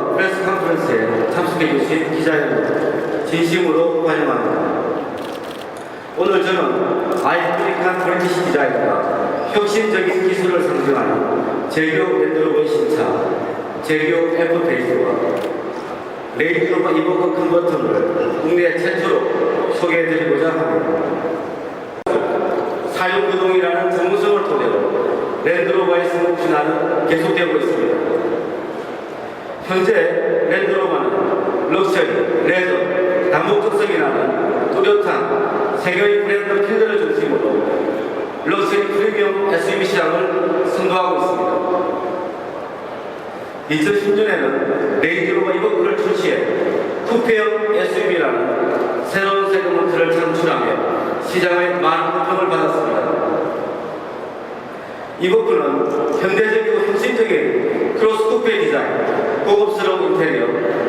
랜드로버 프레스 컨퍼런스에 참석해 주신 기자 여러분 진심으로 환영합니다. 오늘 저는 아이프리칸 브리티시 디자인과 혁신적인 기술을 상징하는 제규 랜드로버의 신차 제규 F페이스와 레인드로버 이버커 컨버터를 국내 최초로 소개해드리고자 합니다. 사용 구동이라는 전문성을 토대로 랜드로버의 승급 진화는 계속되고 있습니다. 현재 랜드로버는 럭셔리, 레저, 다목적성이 나는 뚜렷한 세계의 브랜드 필드를 중심으로 럭셔리 프리미엄 SUV 시장을 선도하고 있습니다. 2010년에는 레인지로버 이버크를 출시해 쿠페형 SUV라는 새로운 세그먼트를 창출하며 시장의 많은 호평을 받았습니다. 이버크는 현대적이고 혁신적인 크로스 쿠페 디자인, 고급스러운 인테리어,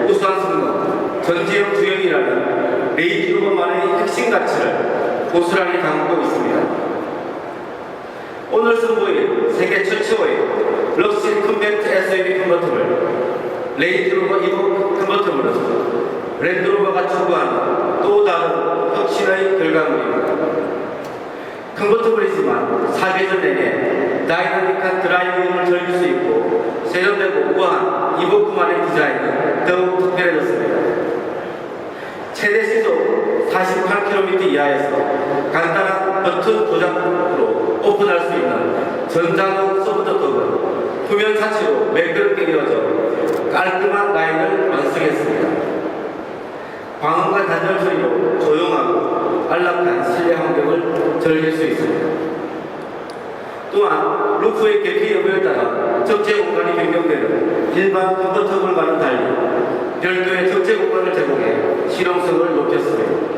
우수한 성능, 전지형 주행이라는 레인지로버만의 핵심 가치를 고스란히 담고 있습니다. 오늘 선보인 세계 최초의 럭셔리 컴팩트 SUV 컨버터블 레인지로버 이버 컨버터블은 랜드로버가 추구하는 또 다른 혁신의 결과물입니다. 컨버터블이지만 사계절 내내 다이나믹한 드라이빙을 즐길 수 있고 세련되고 우아한 이버크만의 디자인은 더욱 특별해졌습니다. 최대 시속 48km 이하에서 간단한 버튼 조작으로 오픈할 수 있는 전자동 소프트톡은 표면 차치로 매끄럽게 이어져 깔끔한 라인을 완성했습니다. 광음과 단열 소리로 조용하고 안락한 실내 환경을 즐길 수 있습니다. 또한 루프의 깊이 여부에 따라 적재 공간이 변경되는 일반 컨버터블과는 달리 별도의 적재 공간을 제공해 실용성을 높였습니다.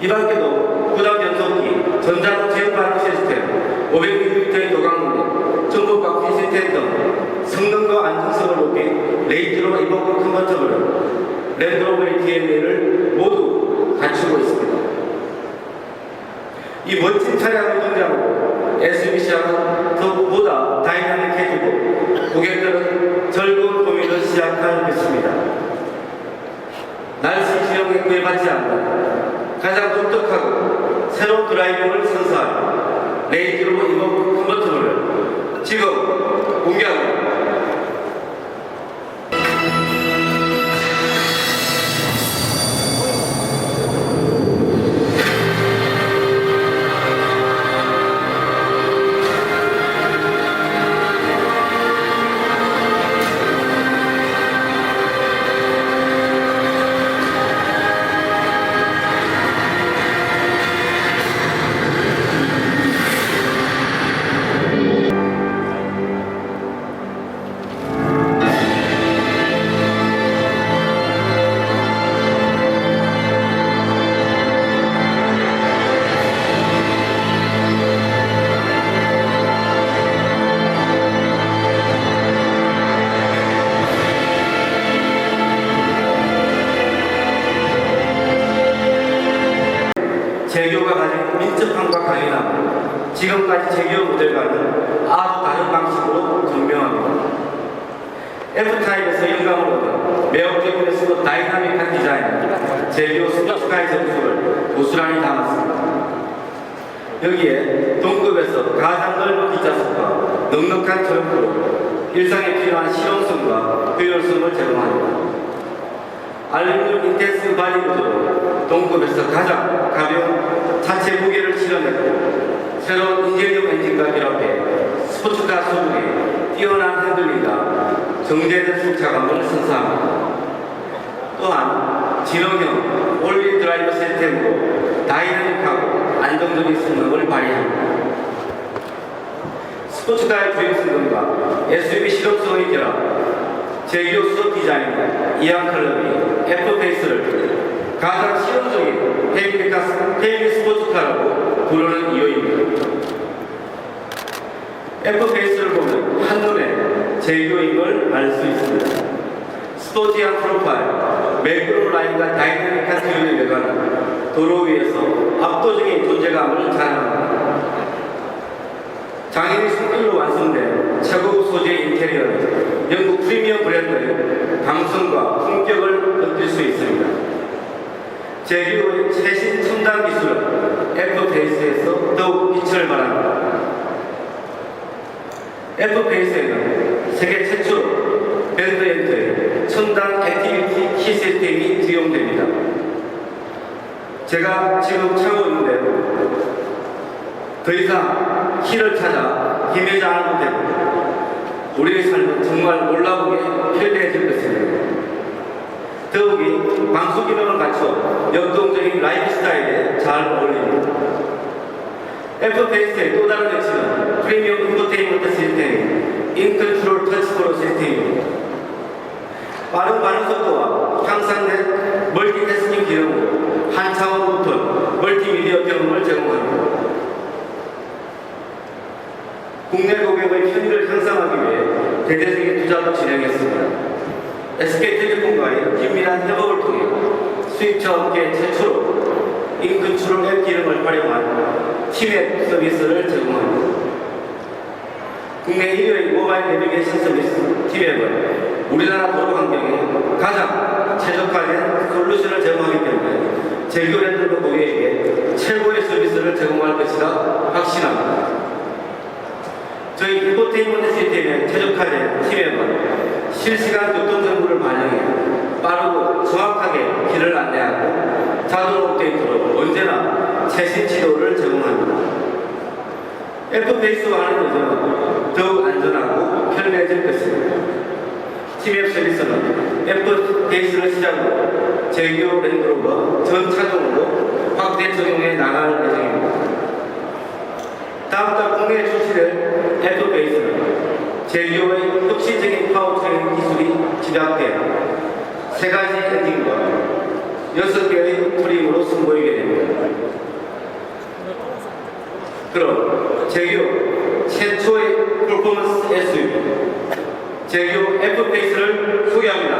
이 밖에도 부담 변속기, 전자동 제어 반응 시스템, 500ml의 도강물, 전복 바퀴 시스템 등 성능과 안정성을 높인 레인지로버 이버크 컨버터블은 랜드로버의 DNA를 모두 갖추고 있습니다. 이 멋진 차량을 등장으로 SUV 시장은 더보다 다이나믹해지고 고객들은 즐거운 고민을 시작할 것입니다. 날씨 지역에 구애받지 않는 가장 독특하고 새로운 드라이빙을 선사하는 레인지로버 이버 컨버터블을 지금 공개합니 지금까지 제교 모델과는 아주 다른 방식으로 증명합니다. F타입에서 영감을 얻은 매혹적이면서도 다이나믹한 디자인, 제교 스포츠카의 전술을 고스란히 담았습니다. 여기에 동급에서 가장 넓은 뒷좌석과 넉넉한 절구로 일상에 필요한 실용성과 효율성을 제공합니다. 알루미늄 인텐스 바디 구조로 동급에서 가장 가벼운 자체 무게를 실현했고 새로운 인재력 엔진과 결합해 스포츠카 소득에 뛰어난 핸들링과 정제된 승차감을 선사합니다. 또한 지능형 올릴 드라이브 시스템으로 다이나믹하고 안정적인 성능을 발휘합니다. 스포츠카의 주행 성능과 SUV 실용성의 결합, 제기호 수업 디자인과 이안 컬러이 F페이스를 가장 실용적인 헤이비카 헤이비 스포츠카라고 부르는 이유입니다. F페이스를 보면 한눈에 걸알수 있습니다. 스포티한 프로파일, 매끄러운 라인과 다이내믹한 기운의 외관은 도로 위에서 압도적인 존재감을 자랑합니다. 장인의 손길로 완성된 최고급 소재 인테리어는 영국 프리미엄 브랜드의 감성과 품격을 느낄 수 있습니다. 제규의 최신 첨단 기술은 F페이스에서 더욱 빛을 발합니다. F페이스에는 세계 최초 밴드엔드의 첨단 액티비티 키 시스템이 지용됩니다. 제가 지금 차고 있는데요. 더 이상 키를 찾아 헤매지 않아도 되고 우리의 삶은 정말 놀라우게 편리해질 것입니다. 더욱이 방수 기능을 갖춰 역동적인 라이프 스타일에 잘 어울립니다. F페이스의 또 다른 가치는 프리미엄 인포테인먼트 시스템인 인컨트롤 터치프로 시스템입니다. 빠른 반응 속도와 향상된 멀티태스킹 기능으로 한 차원 높은 멀티미디어 경험을 제공합니다. 국내 고객의 편의를 향상하기 위해 대대적인 투자도 진행했습니다. SK텔레콤과의 긴밀한 협업을 통해 수입처와 함께 최초로 인컨트롤 앱 기능을 활용한 팀앱 서비스를 제공합니다. 국내 1위의 모바일 내비게이션 서비스 팀앱은 우리나라 도로 환경에 가장 최적화된 솔루션을 제공하기 때문에 제휴랜드 고객에게 최고의 서비스를 제공할 것이라 확신합니다. 저희 인포테인먼트 시스템에 최적화된 팀앱은 실시간 교통 정보를 반영해 빠르고 정확하게 길을 안내하고 자동 업데이트로 언제나 최신 지도를 제공합니다. 하는 것은 더욱 안전하고 편리해질 것입니다. 팀앱 서비스는 F페이스를 시작으로 제규 랜드로버 전 차종으로 확대 적용해 나갈 예정입니다. 다음 달 국내에 출시될 제규어의 혁신적인 파워트레인 기술이 집약된 세 가지 엔진과 여섯 개의 트림으로 선보이게 됩니다. 그럼 제규 최초의 퍼포먼스 SUV 제규 F페이스를 소개합니다.